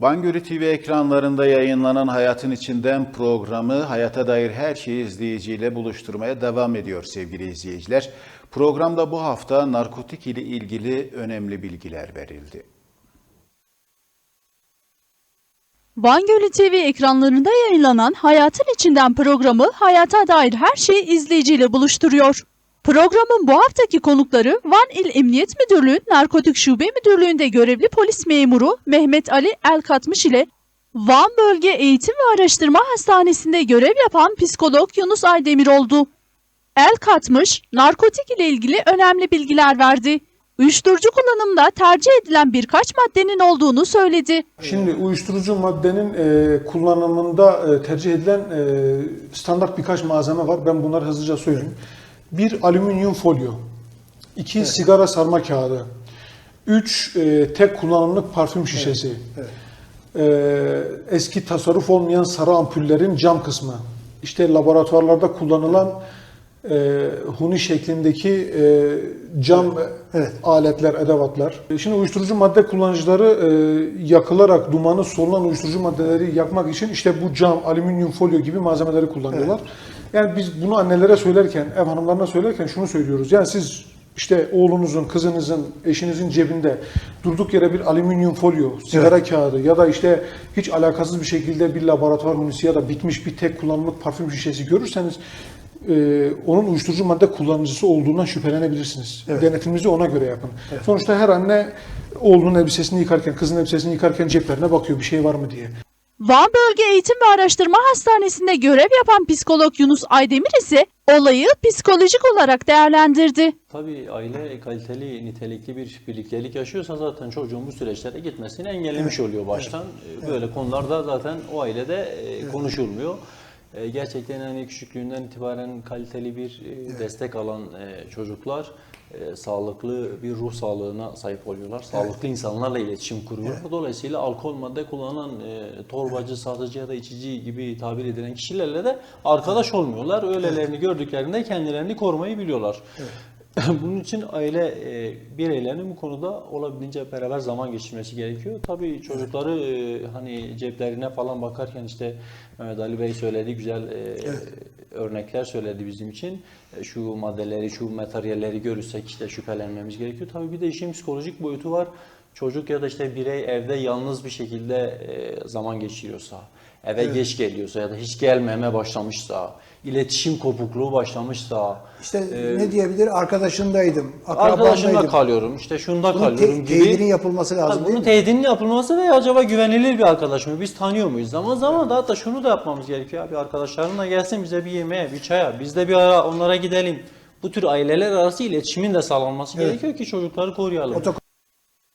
Bangöre TV ekranlarında yayınlanan Hayatın İçinden programı hayata dair her şeyi izleyiciyle buluşturmaya devam ediyor sevgili izleyiciler. Programda bu hafta narkotik ile ilgili önemli bilgiler verildi. Van Gölü TV ekranlarında yayınlanan Hayatın İçinden programı hayata dair her şeyi izleyiciyle buluşturuyor. Programın bu haftaki konukları Van İl Emniyet Müdürlüğü Narkotik Şube Müdürlüğü'nde görevli polis memuru Mehmet Ali Elkatmış ile Van Bölge Eğitim ve Araştırma Hastanesi'nde görev yapan psikolog Yunus Aydemir oldu. El katmış, narkotik ile ilgili önemli bilgiler verdi. Uyuşturucu kullanımda tercih edilen birkaç maddenin olduğunu söyledi. Şimdi uyuşturucu maddenin e, kullanımında e, tercih edilen e, standart birkaç malzeme var. Ben bunları hızlıca söyleyeyim. Bir alüminyum folyo, iki sigara sarma kağıdı, üç e, tek kullanımlık parfüm şişesi, e, eski tasarruf olmayan sarı ampullerin cam kısmı, işte laboratuvarlarda kullanılan e, huni şeklindeki e, cam aletler, edevatlar. E, Şimdi uyuşturucu madde kullanıcıları e, yakılarak dumanı solunan uyuşturucu maddeleri yakmak için işte bu cam, alüminyum folyo gibi malzemeleri kullanıyorlar. Yani biz bunu annelere söylerken, ev hanımlarına söylerken şunu söylüyoruz. Yani siz işte oğlunuzun, kızınızın, eşinizin cebinde durduk yere bir alüminyum folyo, sigara kağıdı ya da işte hiç alakasız bir şekilde bir laboratuvar hunisi ya da bitmiş bir tek kullanımlık parfüm şişesi görürseniz e, onun uyuşturucu madde kullanıcısı olduğundan şüphelenebilirsiniz. Denetiminizi ona göre yapın. Sonuçta her anne oğlunun elbisesini yıkarken, kızın elbisesini yıkarken ceplerine bakıyor bir şey var mı diye. Van Bölge Eğitim ve Araştırma Hastanesi'nde görev yapan psikolog Yunus Aydemir ise olayı psikolojik olarak değerlendirdi. Tabii aile kaliteli, nitelikli bir birliktelik yaşıyorsa zaten çocuğun bu süreçlere gitmesini engellemiş oluyor baştan. Ee, Böyle konularda zaten o ailede e, konuşulmuyor. E, Gerçekten hani küçüklüğünden itibaren kaliteli bir e, destek alan e, çocuklar e, sağlıklı bir ruh sağlığına sahip oluyorlar. Sağlıklı insanlarla iletişim kuruyorlar. Dolayısıyla alkol madde kullanan e, torbacı, satıcı ya da içici gibi tabir edilen kişilerle de arkadaş olmuyorlar. Öylelerini gördüklerinde kendilerini korumayı biliyorlar. Bunun için aile e, bireylerinin bu konuda olabildiğince beraber zaman geçirmesi gerekiyor. Tabii çocukları e, hani ceplerine falan bakarken işte Mehmet Ali Bey söyledi güzel e, örnekler söyledi bizim için. Şu maddeleri, şu materyalleri görürsek işte şüphelenmemiz gerekiyor. Tabii bir de işin psikolojik boyutu var. Çocuk ya da işte birey evde yalnız bir şekilde e, zaman geçiriyorsa, eve geç geliyorsa ya da hiç gelmeme başlamışsa, iletişim kopukluğu başlamışsa, İşte e, ne diyebilir? Arkadaşındaydım, akrabamdaydım. kalıyorum, işte şunda Bunun kalıyorum te- gibi. teyidinin yapılması lazım bunun teyidinin yapılması ve acaba güvenilir bir arkadaş mı? Biz tanıyor muyuz? Zaman zaman da hatta şunu da yapmamız gerekiyor. Abi arkadaşlarınla gelsin bize bir yemeğe, bir çaya. Biz de bir ara onlara gidelim. Bu tür aileler arası iletişimin de sağlanması gerekiyor ki çocukları koruyalım. Otokom-